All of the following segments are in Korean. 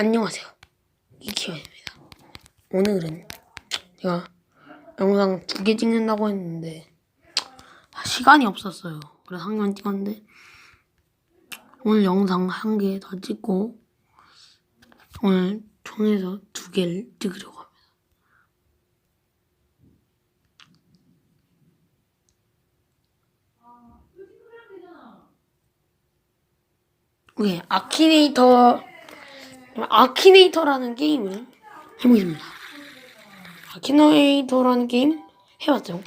안녕하세요. 이키현입니다. 오늘은 제가 영상 두 개 찍는다고 했는데 아, 시간이 없었어요. 그래서 한 개만 찍었는데 오늘 영상 한 개 더 찍고 오늘 총에서 두 개를 찍으려고 합니다. 오케이 아키네이터 아키네이터라는 게임을 해보겠습니다. 아키네이터라는 게임 해봤죠?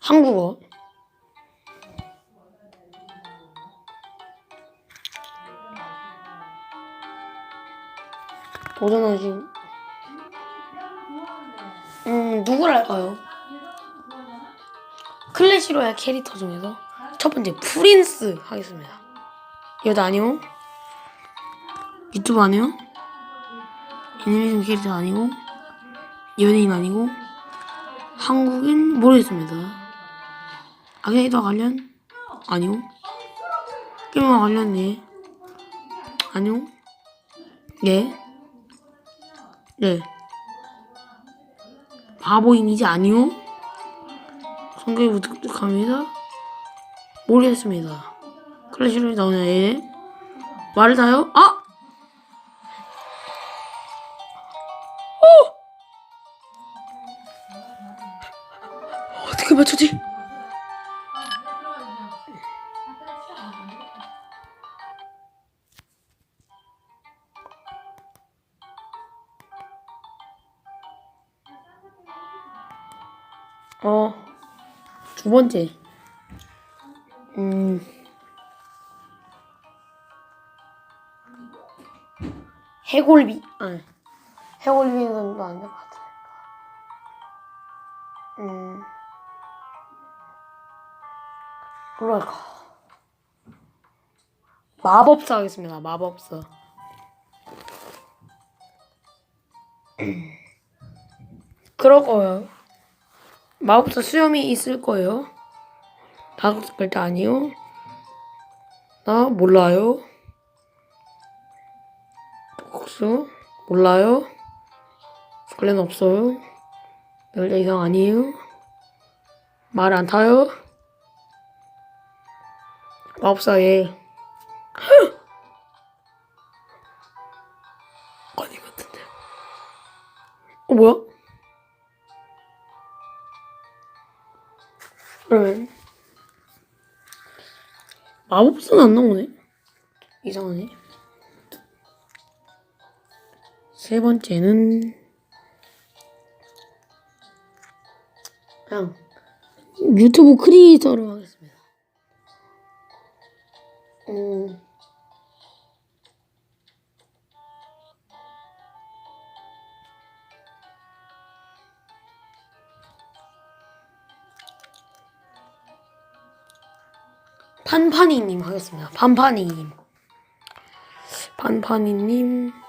한국어 도전하신 음 누구를 할까요? 클래시 로얄 캐릭터 중에서 첫 번째 프린스 하겠습니다. 여자 아니고? 유튜브 아니요 애니메이션 캐릭터 아니고? 연예인 아니고? 한국인? 모르겠습니다. 아기네이터 관련? 아니고? 게임과 관련? 예. 아니요 예. 네. 바보인 이제 아니요 성격이 무뚝뚝합니다. 모르겠습니다. 클래시로 나오냐 예 말을 다요? 아! 어! 어떻게 맞추지? 어, 두 번째. 음. 해골비. 아, 해골비는 또안될 것 같으니까. 음. 뭐랄까. 마법사 하겠습니다. 마법사. 그럴 거예요. 마법사 수염이 있을 거예요. 다섯 글자 아니요. 나 몰라요. 국수 몰라요. 원래는 없어요. 열자 이상 아니에요. 말 안 타요. 마법사에 아니 같은데. 어 뭐야? 그러면 마법사는 안 나오네. 이상하네. 세 번째는 그냥 유튜브 크리에이터로 하겠습니다. 음. 판파니님 하겠습니다. 판파니님. 판파니님.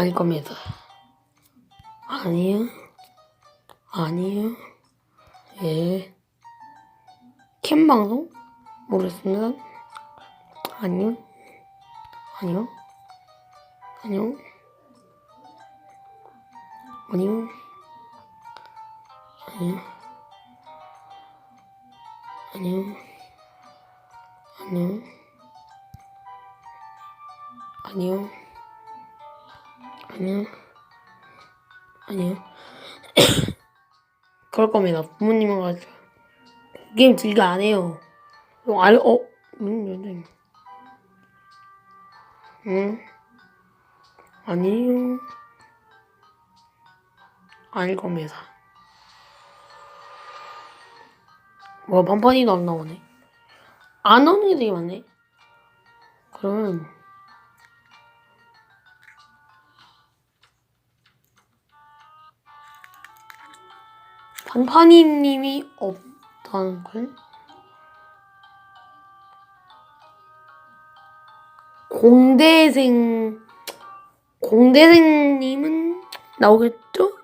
아닐 겁니다. 아니요. 아니요. 예. 캠 방송? 모르겠습니다. 아니요. 아니요. 아니요. 아니요. 아니요. 아니요. 아니요. 아니요. 아니요. 아니요. 그럴 겁니다. 부모님은 가지고 게임 즐겨 안 해요. 이거 알, 어? 음, 여자. 응? 아니요. 아닐 겁니다. 뭐, 반판이도 안 나오네. 안 나오는 게 되게 많네. 그러면, 반판이님이 없다는 걸? 공대생, 공대생님은 나오겠죠?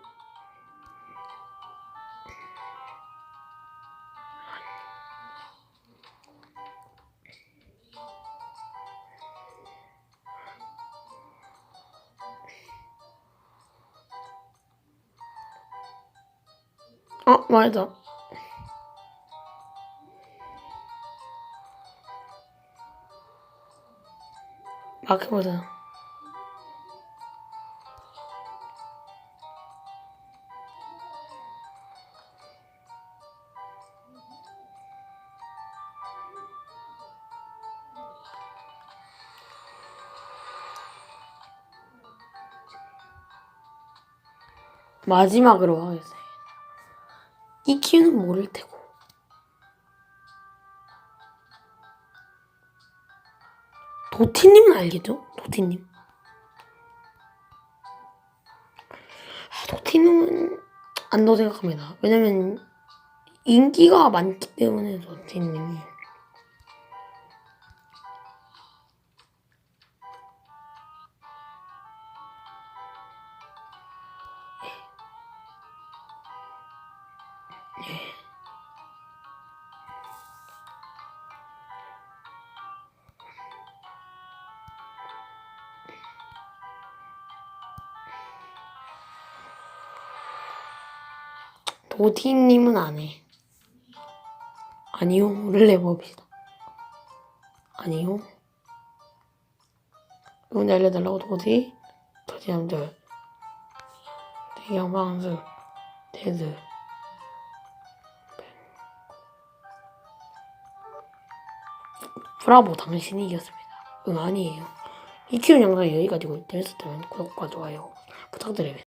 아 맞아. 마크보다. 마지막으로 하겠어요. 이 키는 모를 테고. 도티님은 알겠죠? 도티님. 아, 도티님은 안다고 생각합니다. 왜냐면 인기가 많기 때문에 도티님이. 도티님은 안 해. 아니요, 를 내봅시다. 아니요. 이건 알려달라고 도티? 도티 남들. 대경 방수. 테드. 브라보, 당신이 이겼습니다. 응, 아니에요. 이 키운 영상이 여기까지고 재밌었다면 구독과 좋아요 부탁드립니다.